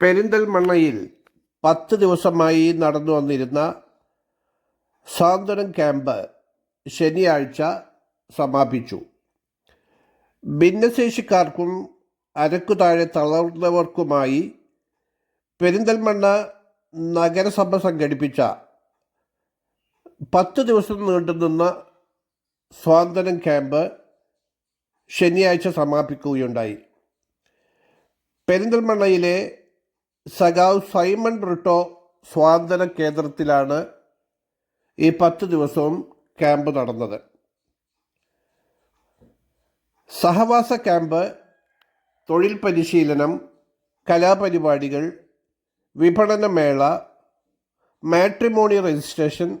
പെരിന്തൽമണ്ണയിൽ പത്ത് ദിവസമായി നടന്നു വന്നിരുന്ന സാന്ത്വനം ക്യാമ്പ് ശനിയാഴ്ച സമാപിച്ചു. ഭിന്നശേഷിക്കാർക്കും അരക്കു താഴെ തളർന്നവർക്കുമായി പെരിന്തൽമണ്ണ നഗരസഭ സംഘടിപ്പിച്ച പത്ത് ദിവസം നീണ്ടുനിന്ന സ്വാതന്ത്ര്യം ക്യാമ്പ് ശനിയാഴ്ച സമാപിക്കുകയുണ്ടായി. പെരിന്തൽമണ്ണയിലെ സഖാവ് സൈമൺ ബ്രിട്ടോ സ്വാതന്ത്ര്യ കേന്ദ്രത്തിലാണ് ഈ പത്ത് ദിവസവും ക്യാമ്പ് നടന്നത്. സഹവാസ ക്യാമ്പ് തൊഴിൽ പരിശീലനം കലാപരിപാടികൾ വിപണനമേള മാട്രിമോണി രജിസ്ട്രേഷൻ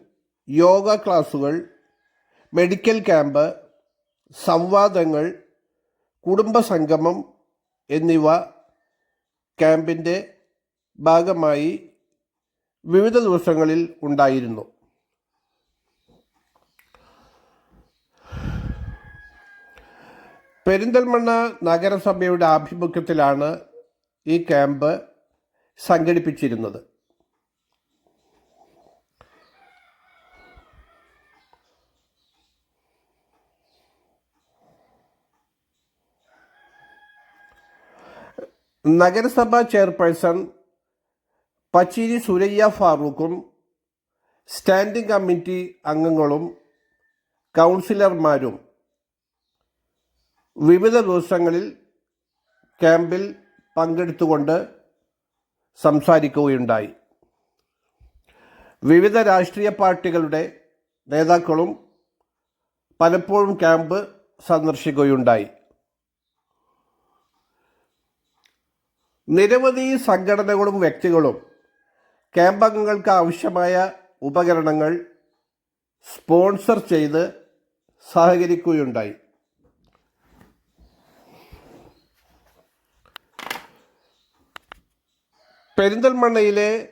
യോഗ ക്ലാസുകൾ മെഡിക്കൽ ക്യാമ്പ് സംവാദങ്ങൾ കുടുംബസംഗമം എന്നിവ ക്യാമ്പിന്റെ ഭാഗമായി വിവിധ ദിവസങ്ങളിൽ ഉണ്ടായിരുന്നു. പെരിന്തൽമണ്ണ നഗരസഭയുടെ ആഭിമുഖ്യത്തിലാണ് ഈ ക്യാമ്പ് സംഘടിപ്പിച്ചിരുന്നത്. നഗരസഭാ ചെയർപേഴ്സൺ പച്ചീരി സുരയ്യ ഫാറൂഖും സ്റ്റാൻഡിംഗ് കമ്മിറ്റി അംഗങ്ങളും കൗൺസിലർമാരും വിവിധ ദിവസങ്ങളിൽ ക്യാമ്പിൽ പങ്കെടുത്തുകൊണ്ട് സംസാരിക്കുകയുണ്ടായി. വിവിധ രാഷ്ട്രീയ പാർട്ടികളുടെ നേതാക്കളും പലപ്പോഴും ക്യാമ്പ് സന്ദർശിക്കുകയുണ്ടായി. നിരവധി സംഘടനകളും വ്യക്തികളും ക്യാമ്പ് അംഗങ്ങൾക്ക് ആവശ്യമായ ഉപകരണങ്ങൾ സ്പോൺസർ ചെയ്ത് സഹകരിക്കുകയുണ്ടായി. പെരിന്തൽമണ്ണയിലെ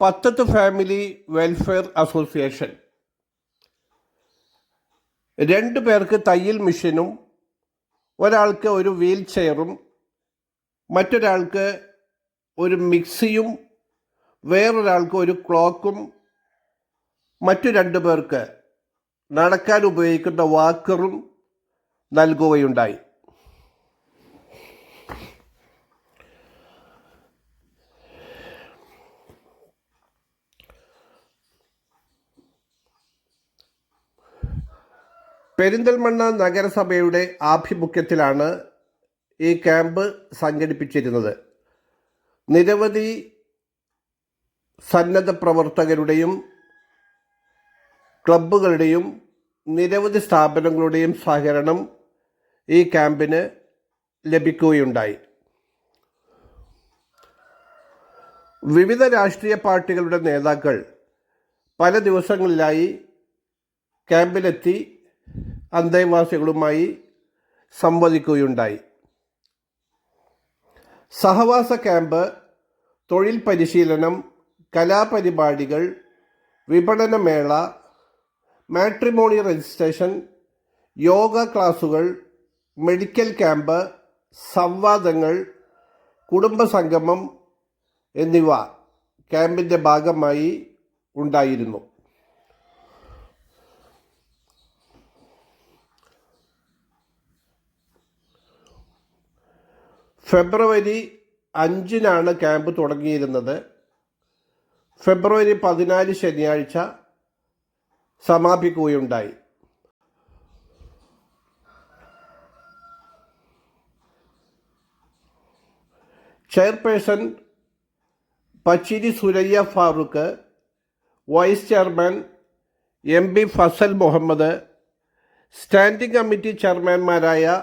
പത്തത്ത് ഫാമിലി വെൽഫെയർ അസോസിയേഷൻ. രണ്ട് പേർക്ക് തയ്യൽ മെഷീനും ഒരാൾക്ക് ഒരു വീൽ ചെയറും മറ്റൊരാൾക്ക് ഒരു മിക്സിയും വേറൊരാൾക്ക് ഒരു ക്ലോക്കും മറ്റു രണ്ടു പേർക്ക് നടക്കാൻ ഉപയോഗിക്കുന്ന വാക്കറും നൽകുകയുണ്ടായി. പെരിന്തൽമണ്ണ നഗരസഭയുടെ ആഭിമുഖ്യത്തിലാണ് ഈ ക്യാമ്പ് സംഘടിപ്പിച്ചിരുന്നത്. നിരവധി സന്നദ്ധ പ്രവർത്തകരുടെയും ക്ലബ്ബുകളുടെയും നിരവധി സ്ഥാപനങ്ങളുടെയും സഹകരണം ഈ ക്യാമ്പിന് ലഭിക്കുകയുണ്ടായി. വിവിധ രാഷ്ട്രീയ പാർട്ടികളുടെ നേതാക്കൾ പല ദിവസങ്ങളിലായി ക്യാമ്പിലെത്തി അന്തേവാസികളുമായി സംവദിക്കുകയുണ്ടായി. സഹവാസ ക്യാമ്പ് തൊഴിൽ പരിശീലനം കലാപരിപാടികൾ വിപണനമേള മാട്രിമോണി രജിസ്ട്രേഷൻ യോഗ ക്ലാസുകൾ മെഡിക്കൽ ക്യാമ്പ് സംവാദങ്ങൾ കുടുംബസംഗമം എന്നിവ ക്യാമ്പിന്റെ ഭാഗമായി ഉണ്ടായിരുന്നു. ഫെബ്രുവരി അഞ്ചിനാണ് ക്യാമ്പ് തുടങ്ങിയിരുന്നത്. ഫെബ്രുവരി പതിനാല് ശനിയാഴ്ച സമാപിക്കുകയുണ്ടായി. Chairperson Pachiri Suraiya Farooq vice chairman M B Fazal Muhammad standing committee ചെയർമാൻമാരായ